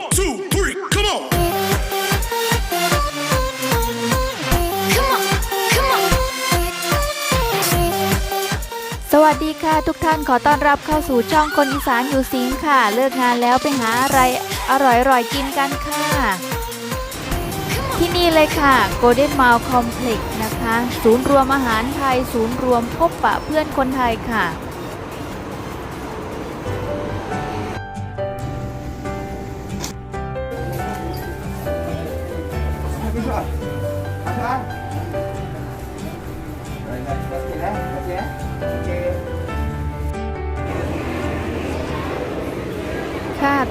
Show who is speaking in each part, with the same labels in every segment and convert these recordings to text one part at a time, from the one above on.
Speaker 1: One, two, three, come on.
Speaker 2: Come on, come on.
Speaker 3: สวัสดีค่ะทุกท่านขอต้อนรับเข้าสู่ช่องคนอีสานอยู่สิงค์ค่ะ เลิกงานแล้วไปหาอะไรอร่อยๆกินกันค่ะ ที่นี่เลยค่ะ Golden Mile Complex นะคะ ศูนย์รวมอาหารไทย ศูนย์รวมพบปะเพื่อนคนไทยค่ะ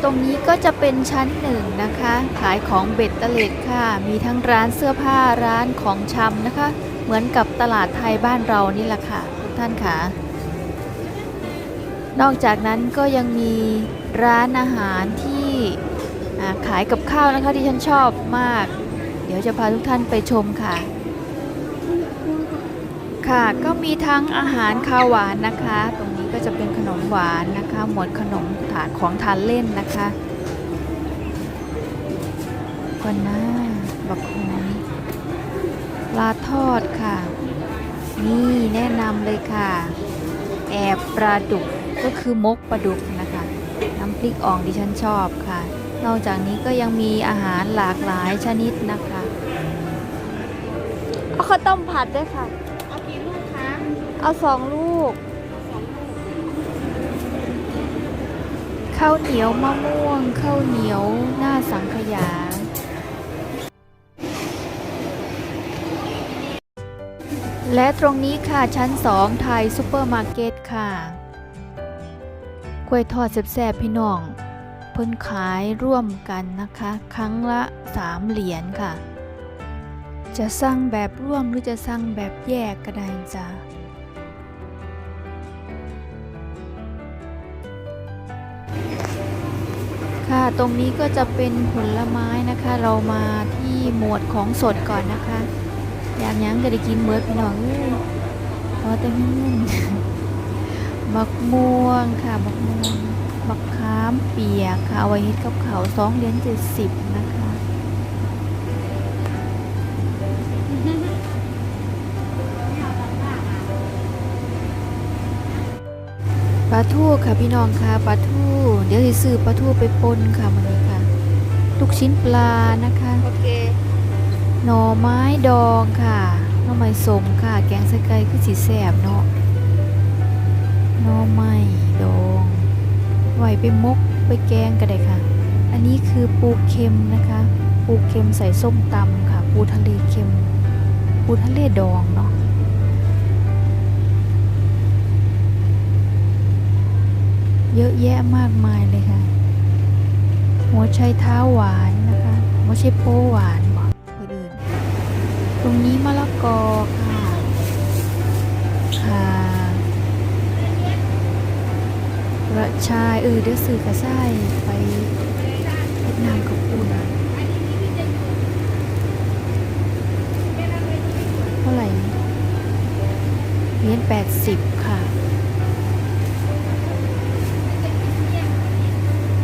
Speaker 3: ตรงนี้ก็จะเป็นชั้นหนึ่งนะคะ ขายของเบ็ดเตล็ดค่ะ มีทั้งร้านเสื้อผ้าร้านของชำนะคะ เหมือนกับตลาดไทยบ้านเรานี่แหละค่ะทุกท่านค่ะ นอกจากนั้นก็ยังมีร้านอาหารที่ขายกับข้าวนะคะที่ฉันชอบมาก เดี๋ยวจะพาทุกท่านไปชมค่ะ ค่ะก็มีทั้งอาหารข้าวหวานนะคะตรง ก็จะเป็นขนมหวานนะคะ หมวดขนมถาดของทานเล่นนะคะก่อนหน้าบักฮอยปลาทอดค่ะ นี่แนะนำเลยค่ะ แอบปลาดุกก็คือมกปลาดุกนะคะ น้ำพริกอ่องที่ฉันชอบค่ะ นอกจากนี้ก็ยังมีอาหารหลากหลายชนิดนะคะเอาข้าวต้มผัดด้วยค่ะ
Speaker 4: เอากี่ลูกคะ
Speaker 3: เอาสองลูก ข้าวเหนียวมะม่วง ข้าวเหนียวหน้าสังขยา และตรงนี้ค่ะชั้น 2 ไทยซูเปอร์มาร์เก็ตค่ะกล้วยทอดแซ่บๆพี่น้อง เพิ่นขายร่วมกันนะคะ ครั้งละ 3 เหรียญค่ะ จะสั่งแบบร่วมหรือจะสั่งแบบแยกก็ได้จ้ะ ค่ะ ตรงนี้ก็จะเป็นผลไม้นะคะ เรามาที่หมวดของสดก่อนนะคะอย่างยังก็ได้กินเมิดพี่น้องเอ้ยพอแต่ไม่เงินบักม่วงค่ะบักม่วงบักขามเปียกค่ะเอาไว้เฮ็ดกับเขาสองเหรียญเจ็ดสิบนะคะ ปลาทูค่ะพี่น้องค่ะปลาทูเดี๋ยวสิซื้อปลาทูไปปนค่ะมันนี้ค่ะลูกชิ้นปลานะคะ
Speaker 4: โอเค
Speaker 3: หน่อไม้ดองค่ะหน่อไม้สมค่ะ แกงใส่ไก่คือสีแสบเนาะหน่อไม้ดองไหวไปมกไปแกงก็ได้ค่ะ อันนี้คือปูเค็มนะคะ ปูเค็มใส่ส้มตำค่ะ ปูทะเลเค็ม ปูทะเลดอง เยอะแยะมากมายเลยค่ะ หัวไชเท้าหวานนะคะ หัวไชโป้หวานบอกคนอื่นตรงนี้มะละกอค่ะค่ะกระชายเออเดี๋ยวซื้อกระชายไปเวียดนามกับปุ่นเท่าไหร่เหรียญแปดสิบค่ะ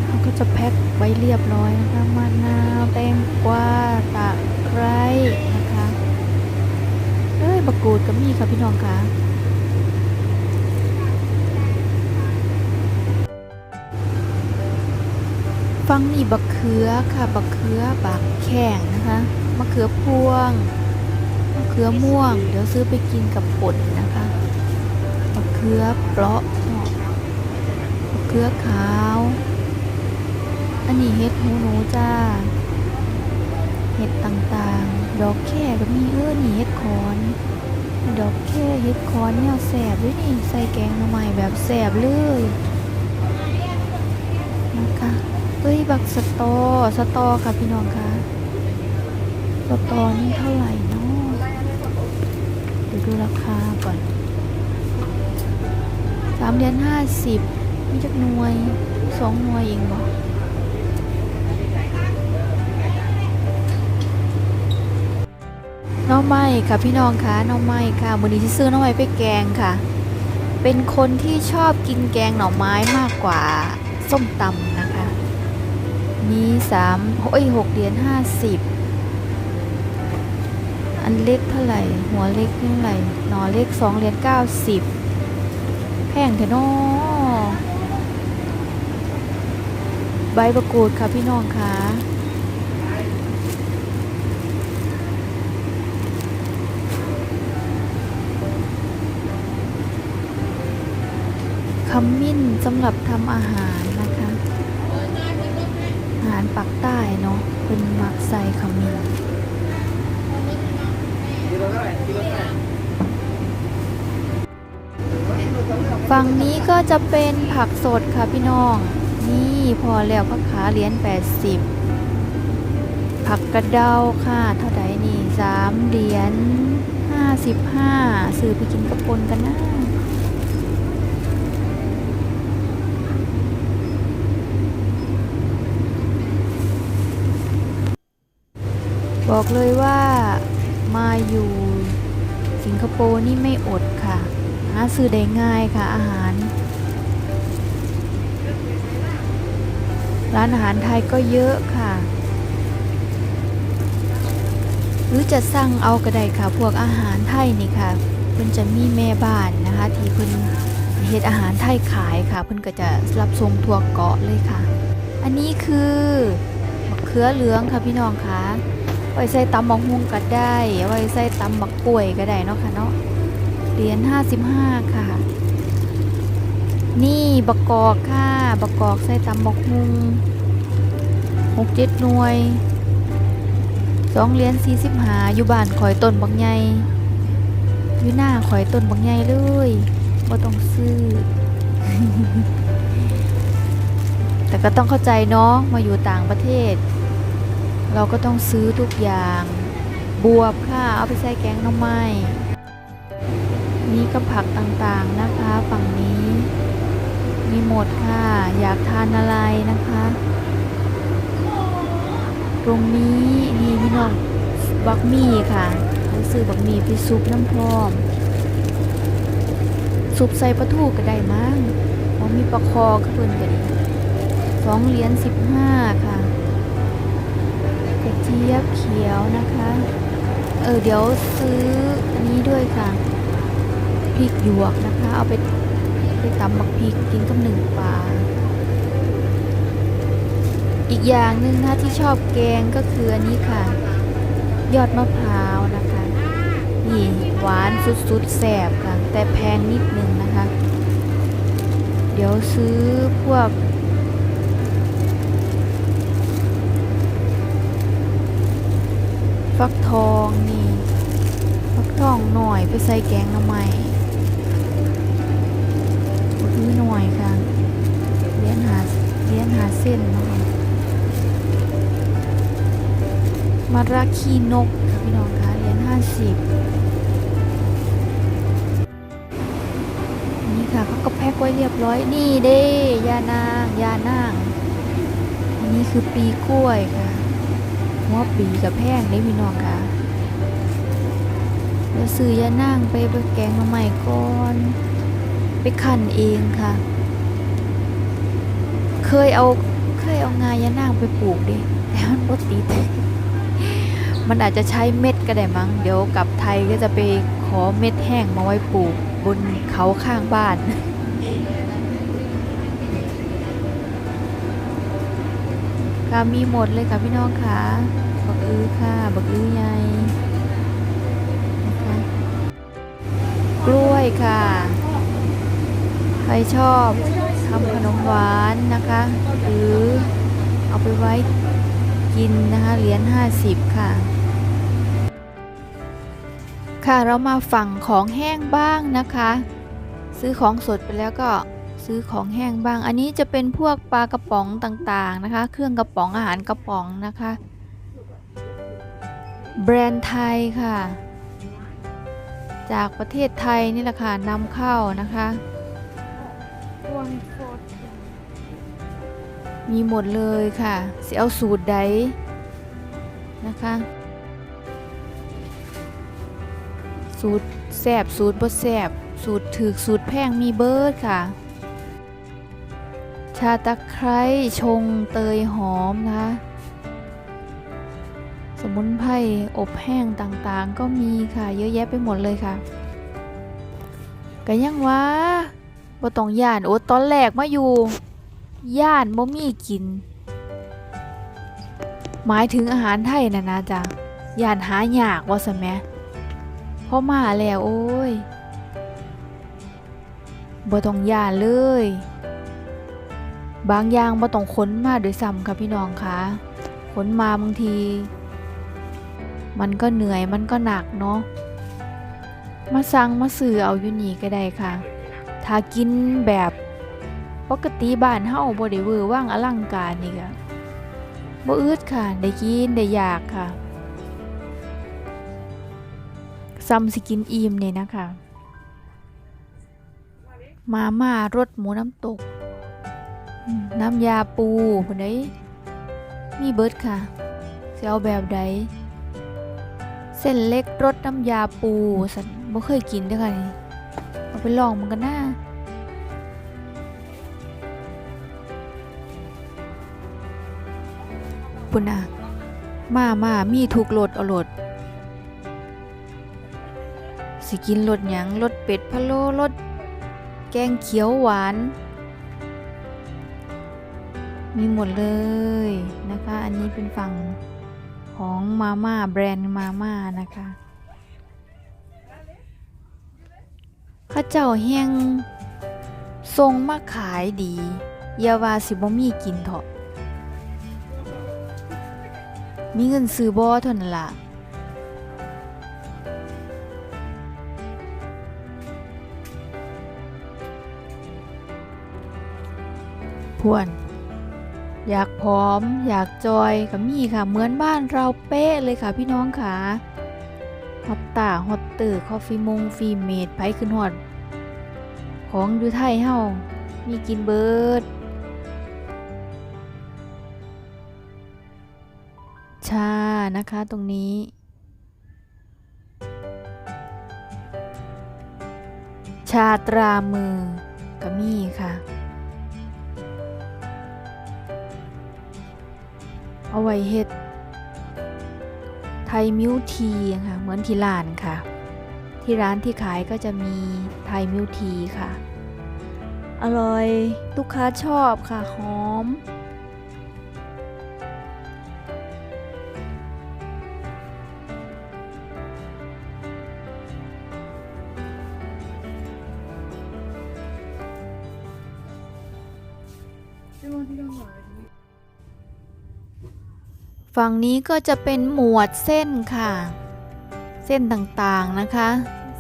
Speaker 3: เขาก็ จะแพ็คไว้เรียบร้อยนะคะมะนาวแตงกวาตะไคร้นะคะเอ้ยบะกูดก็มีค่ะพี่น้องค่ะฟังนี่บักเขือค่ะบักเขือบักแข้งนะคะมะเขือพวงมะเขือม่วง เดี๋ยวซื้อไปกินกับป่นนะคะมะเขือเปราะเนาะมะเขือขาว อันนี้เห็ดหูหนูจ้า เห็ดต่างๆ ดอกแค่ก็มีเออนี่เห็ดคอน ดอกแค่เห็ดคอนเนี่ยแสบด้วยนี่ใส่แกงหน่อไม้แบบแสบเลยนะคะเอ้ยบักสตอ สตอค่ะพี่น้องคะสตอนี่เท่าไหร่เนาะเดี๋ยวดูราคาก่อนสามเหรียญห้าสิบมีจักหน่วยสองหน่วยเองบอก น้องไม้ค่ะพี่น้องคะน้องไม้ค่ะวันนี้ที่ซื้อน้องไม้ไปแกงค่ะ เป็นคนที่ชอบกินแกงหน่อไม้มากกว่าส้มตำนะคะ นี้สามโอ้ยหกเหรียญห้าสิบอันเล็กเท่าไหร่ หัวเล็กเท่าไหร่หนอเล็กสองเหรียญเก้าสิบแพงเถอะนาะใบประกูดค่ะพี่น้องคะข มิ้นสำหรับทำอาหารนะคะ อาหารปักใต้เนาะเป็นมักใส่ขมิ้นฝั่งนี้ก็จะเป็นผักสดค่ะพี่น้อง นี่พอแล้วผักขาเหรียญ80 ผักกระเดาค่ะ เท่าไหร่นี่สามเหรียญ55 ซื้อไปกินกระปนกันนะ บอกเลยว่ามาอยู่สิงคโปร์นี่ไม่อดค่ะ หาซื้อได้ง่ายค่ะอาหาร ร้านอาหารไทยก็เยอะค่ะ หรือจะสั่งเอาก็ได้ค่ะ พวกอาหารไทยนี่ค่ะ เพิ่นจะมีแม่บ้านนะคะ ที่เพิ่นเฮ็ดอาหารไทยขายค่ะ เพิ่นก็จะรับส่งทั่วเกาะเลยค่ะ อันนี้คือมะเขือเหลืองค่ะพี่น้องค่ะ ไว้ใส่ตำบักฮุงก็ได้ ไว้ใส่ตำบักป่วยก็ได้เนาะค่ะเนาะเหรียญ55 ค่ะ นี่บักกอกค่ะบักกอกใส่ตำบักฮุงหกเจ็ดหน่วยสองเหรียญ45อยู่บ้านข่อยต้นบักใหญ่อยู่หน้าข่อยต้นบักใหญ่เลยบ่ต้องซื้อแต่ก็ต้องเข้าใจเนาะมาอยู่ต่างประเทศ เราก็ต้องซื้อทุกอย่าง บวบค่ะ เอาไปใส่แกงหน่อไม้นี่ก็ผักต่างๆนะคะ ฝั่งนี้ มีหมดค่ะ อยากทานอะไรนะคะ ตรงนี้นี่พี่น้องบักมี่ค่ะเขาซื้อบักมี่ไปซุปน้ำพร้อมซุปใส่ปลาทูก็ได้มั้งเพราะมีปลาคอก็เพิ่นก็ดีสองเหรียญสิบห้าค่ะ เจี๊ยบเขียวนะคะ เออเดี๋ยวซื้ออันนี้ด้วยค่ะพริกหยวกนะคะ เอาไปไปตำบักพริกกินกับหนึ่งปลาอีกอย่างหนึ่งนะที่ชอบแกงก็คืออันนี้ค่ะ ยอดมะพร้าวนะคะนี่หวานสุดๆแสบค่ะแต่แพงนิดนึงนะคะ เดี๋ยวซื้อพวก ฟักทองนี่ ฟักทองหน่อยไปใส่แกงหน้ำใหม่นี่หน่อยค่ะเลี้ยนหาเลี้ยนหาเส้นนะคะมาราคีนกค่ะพี่น้องคะเหรียญห้าสิบนี่ค่ะเขาก็แพ็คไว้เรียบร้อยนี่เด้ยานางยานาง อันนี้คือปีกล้วยค่ะ หัวปีกับแพงได้พี่น้องค่ะเดี๋ยวซื้อยานั่งไปไปแกงมาใหม่ก่อน ไปขันเองค่ะ เคยเอาเคยเอางายานั่งไปปลูกดิแต่มันบ่ติดมันอาจจะใช้เม็ดก็ได้มั้ง เดี๋ยวกลับไทยก็จะไปขอเม็ดแห้งมาไว้ปลูกบนเขาข้างบ้าน ค่ะมีหมดเลยค่ะพี่น้องค่ะบักอื้อค่ะบักอื้อใหญ่นะคะกล้วยค่ะ ใครชอบทำขนมหวานนะคะ หรือเอาไปไว้กินนะคะเหรียญ50 ค่ะ ค่ะเรามาฝั่งของแห้งบ้างนะคะ ซื้อของสดไปแล้วก็ ซื้อของแห้งบ้าง อันนี้จะเป็นพวกปลากระป๋องต่างๆนะคะ เครื่องกระป๋องอาหารกระป๋องนะคะ แบรนด์ไทยค่ะ จากประเทศไทยนี่แหละค่ะนำเข้านะคะมีหมดเลยค่ะสิเอาสูตรใดนะคะ สูตรแซบสูตรบ่แซบสูตรถือสูตรแพงมีเบิร์ดค่ะ ชาตะไคร้ชงเตยหอมนะคะสมุนไพรอบแห้งต่างๆ ก็มีค่ะเยอะแยะไปหมดเลยค่ะก็ยังว่าบ่ต้องย่านโอ้ตอนแรกมาอยู่ ย่านบ่มีกิน หมายถึงอาหารไทยนะนะจ๊ะย่านหายากว่าสแมพอมาแล้วโอ้ยบ่ต้องย่านเลย บางอย่างบ่ต้องค้นมาโดวยซ้ำค่ะพี่น้องคะค้นมาบางที มันก็เหนื่อยมันก็หนักเนาะมาสั่งมาซื้อเอาอยู่นี่ก็ได้ค่ะ ถ้ากินแบบปกติบ้านเฮาบ่ได้เวอร์ว่างอลังการนี่ก็บ่อึดค่ะ ได้กินได้อยากค่ะซ้ำสิกินอิ่มนี่นะคะ มาม่ารสหมูน้ำตก น้ำยาปูพุ่นได้มีเบิดค่ะสิเอาแบบใดเส้นเล็กรสน้ำยาปูสันบ่เคยกินด้อค่ะนี่เอาไปลองมันกันนะปุ่นอะมามามีทุกรสเอารสสิกินรสหยังรสเป็ดพะโล้รสแกงเขียวหวาน มีหมดเลยนะคะ อันนี้เป็นฝั่งของมาม่าแบรนด์มาม่านะคะข้าเจ้าแห้งทรงมาขายดีอย่าวาสิบ่มีกินเถอะมีเงินซื้อบ่เท่านละพวน อยากผอม อยากจอยกับมีค่ะ เหมือนบ้านเราเป๊ะเลยค่ะพี่น้องค่ะฮอตตาฮอตเตอร์คอฟฟี่มงฟีเมดไผขึ้นฮอด ของอยู่ไทยเฮามีกินเบิร์ดชานะคะตรงนี้ ชาตรามือก็มีค่ะ เอาไว้เฮ็ดไทยมิวทีค่ะเหมือนที่ร้านค่ะ ที่ร้านที่ขายก็จะมีไทยมิวทีค่ะ อร่อยลูกค้าชอบค่ะหอม ฝั่งนี้ก็จะเป็นหมวดเส้นค่ะ เส้นต่างๆนะคะ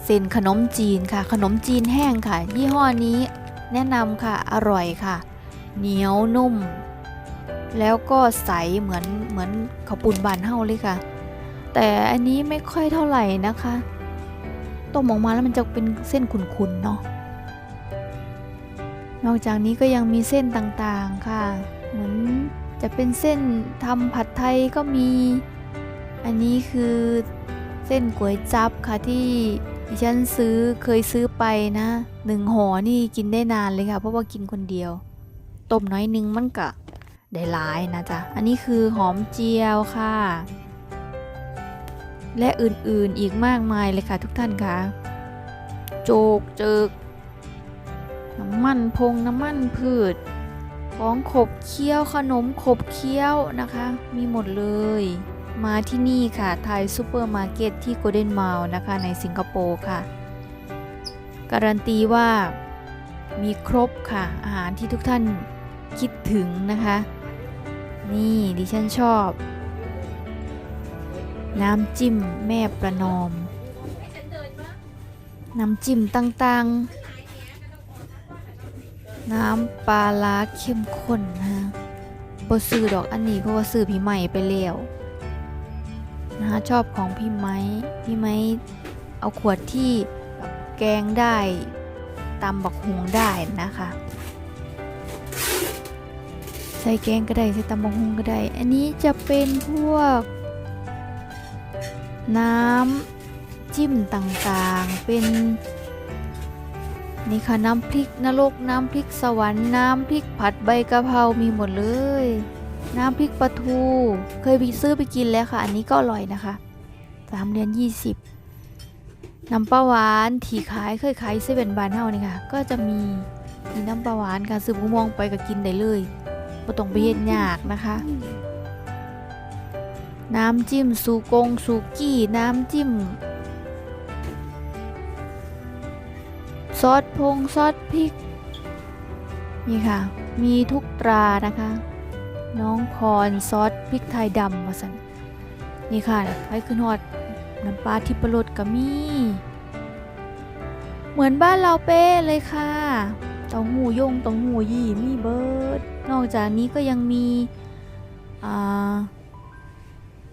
Speaker 3: เส้นขนมจีนค่ะ ขนมจีนแห้งค่ะ ยี่ห้อนี้แนะนำค่ะอร่อยค่ะ เหนียวนุ่ม แล้วก็ใสเหมือนเหมือนข้าวปุ้นบานเฮาเลยค่ะ แต่อันนี้ไม่ค่อยเท่าไหร่นะคะต้มออกมาแล้วมันจะเป็นเส้นขุ่นๆเนาะนอกจากนี้ก็ยังมีเส้นต่างๆค่ะ เหมือน จะเป็นเส้นทำผัดไทยก็มี อันนี้คือเส้นก๋วยจับค่ะที่ดิฉันซื้อเคยซื้อไปนะหนึ่งห่อนี่กินได้นานเลยค่ะ เพราะว่ากินคนเดียว ต้มน้อยนึงมันก็ได้หลายนะจ๊ะ อันนี้คือหอมเจียวค่ะ และอื่นๆอีกมากมายเลยค่ะทุกท่านค่ะ โจกเจิกน้ำมันพงน้ำมันพืช ของขบเคี้ยวขนมขบเคี้ยวนะคะ มีหมดเลย มาที่นี่ค่ะไทยซูเปอร์มาร์เก็ตที่โกลเด้นม l ลนะคะในสิงคโปร์ค่ะ การันตีว่ามีครบค่ะ อาหารที่ทุกท่านคิดถึงนะคะ นี่ดิฉันชอบ น้ำจิ้มแม่ประนอม น้ำจิ้มต่างๆ น้ำปลาร้าเข้มข้นนะคะบซื้อดอกอันนี้เพราะว่าซื้อพี่ใหม่ไปแล้วนะคะชอบของพี่ไม้พี่ไม้เอาขวดที่แบบแกงได้ตำบักฮวงได้นะคะ ใส่แกงก็ได้ใส่ตำบักฮวงก็ได้ อันนี้จะเป็นพวก น้ำจิ้มต่างๆเป็น นี่ค่ะน้ำพริกนรกน้ำพริกสวรรค์น้ำพริกผัดใบกะเพรามีหมดเลย น้ำพริกปลาทู เคยไปซื้อไปกินแล้วค่ะ อันนี้ก็อร่อยนะคะสามเหรียญยี่สิบน้ำปลาหวานที่ขายเคยขายเซเว่นบานเฮานี่ค่ะ ก็จะมีมีน้ำปลาหวานค่ะซื้อมะม่วงไปก็กินได้เลยบ่ต้องไปเฮ็ดยากนะคะ น้ำจิ้มซูกงซูกี้น้ำจิ้ม ซอสพงซอสพริก นี่ค่ะ มีทุกตรานะคะ น้องพรซอสพริกไทยดำมาสันนี่ค่ะไปขึ้นฮอดน้ำปลาทิพรสก็มี เหมือนบ้านเราเป๊ะเลยค่ะเต้าหู้ยงเต้าหู้ยี่มีเบิร์ดนอกจากนี้ก็ยังมีอ่า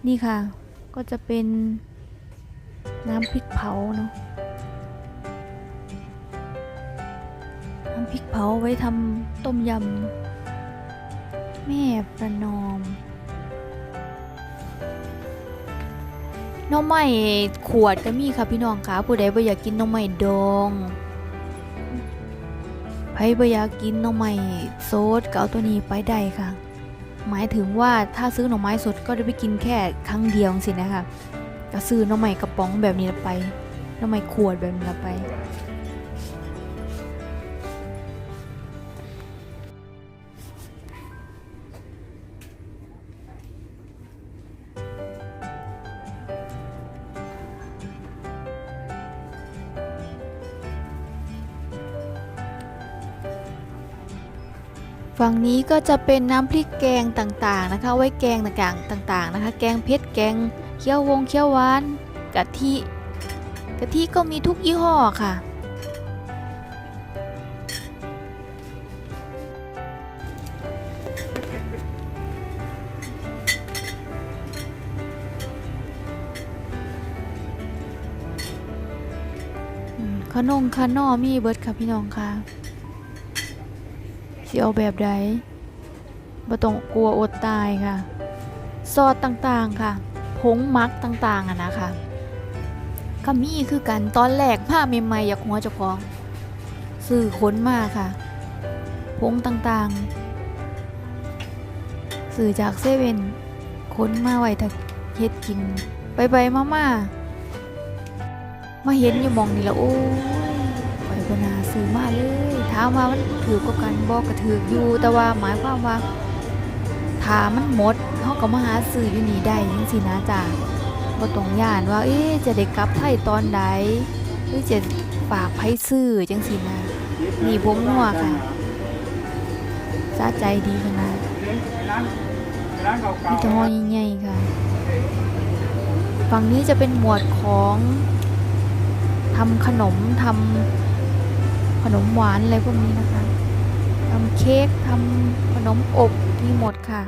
Speaker 3: นี่ค่ะ ก็จะเป็นน้ำพริกเผาเนาะ ริกเผาไว้ทำต้มยำ แม่ประนอมน้องใหม่ขวดก็มีค่ะพี่น้องค่ะผู้ใดบ่อยากกินน้องใหม่ดองใครบ่อยากกินน้องใหม่โซดก็เอาตัวนี้ไปได้ค่ะ หมายถึงว่าถ้าซื้อหน่อไม้สดก็ได้ไปกินแค่ครั้งเดียวสินะคะก็ซื้อหน่อไม้กระป๋องแบบนี้ไปหน่อไม้ขวดแบบนี้ไป ฝั่งนี้ก็จะเป็นน้ำพริกแกงต่างๆนะคะ ไว้แกงต่างๆต่างๆนะคะ แกงเผ็ดแกงเคี่ยววงเคี่ยวหวานกะทิกะทิก็มีทุกยี่ห้อค่ะ ขนมขนอมีเบิร์ดค่ะพี่น้องค่ะ สิเอาแบบใดบ่ต้องกลัวอดตายค่ะ ซอสต่างๆค่ะ ผงมักต่างๆอะนะคะก็มีคือกันตอนแรกผ้าใหม่ๆอยากหัวเจ้าของสื่อค้นมาค่ะ ผงต่างๆ สื่อจากเซเว่นค้นมาไว้ถ้าเฮ็ดกิน ไปๆมามาๆมาเห็นอยู่มองนี่แล้วโอ้ บนาซื้อมาเลยถามว่ามันถือก็กันบอกก็ถืออยู่ แต่ว่าหมายความว่าถ้ามันหมดเขาก็มาหาซื้ออยู่นี่ได้จังสินะจ๊ะบ่ต้องย่านว่า เอ๊จะได้กลับไทยตอนใดหรือจะฝากไผซื้อจังสินะนี่พงนัวค่ะสะใจดีขนาดมีแต่หอใหญ่ๆค่ะฝั่งนี้จะเป็นหมวดของทำขนมทำ ขนมหวานอะไรพวกนี้นะคะทำเค้กทำขนมอบมีหมดค่ะ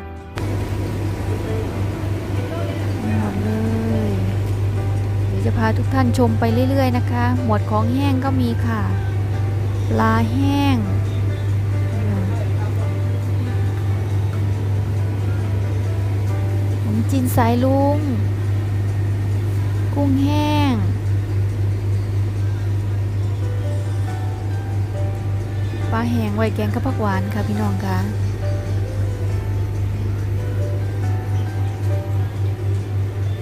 Speaker 3: มีหมดเลยเดี๋ยวจะพาทุกท่านชมไปเรื่อยๆนะคะ หมวดของแห้งก็มีค่ะ ปลาแห้งขนมจีนสายลุง กุ้งแห้ง ลาแห้งไว้แกงกับผักหวานค่ะพี่น้องค่ะ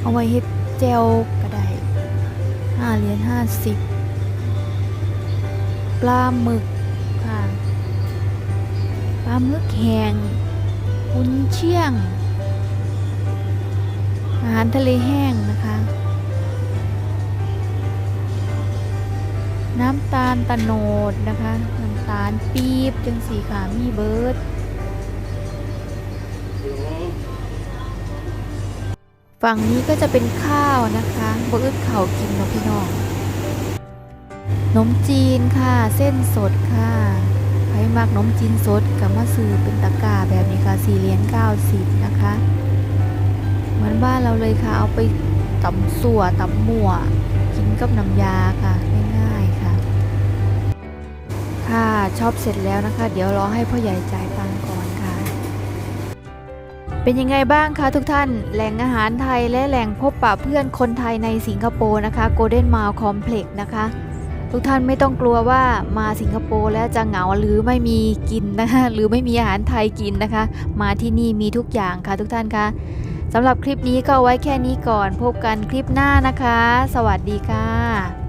Speaker 3: เอาไว้เฮ็ดแจวก็ได้ห้าเหรียญห้าสิบปลาหมึกค่ะปลาหมึกแห้งกุนเชียง อาหารทะเลแห้งนะคะ น้ำตาลตะโนดนะคะน้ำตาลปี๊บจังสีขามีเบิร์ดฝั่งนี้ก็จะเป็นข้าวนะคะบอึดข้ากินเนาะพี่น้องนมจีนค่ะ เส้นสดค่ะใครมักนมจีนสดกับมาซื้อเป็นตะกร้าแบบนี้ค่ะสี่เหรียญเก้าสิบนะคะ เหมือนบ้านเราเลยค่ะ เอาไปตำสัวตำหมั่วกินกับน้ำยาค่ะ ค่ะชอบเสร็จแล้วนะคะ เดี๋ยวรอให้พ่อใหญ่จ่ายตังค์ก่อนค่ะ เป็นยังไงบ้างคะทุกท่านแหล่งอาหารไทยและแหล่งพบปะเพื่อนคนไทยในสิงคโปร์นะคะ Golden Mile Complex นะคะ ทุกท่านไม่ต้องกลัวว่ามาสิงคโปร์แล้วจะเหงาหรือไม่มีกินนะคะ หรือไม่มีอาหารไทยกินนะคะ มาที่นี่มีทุกอย่างค่ะทุกท่านคะสำหรับคลิปนี้ก็ไว้แค่นี้ก่อนพบกันคลิปหน้านะคะ สวัสดีค่ะ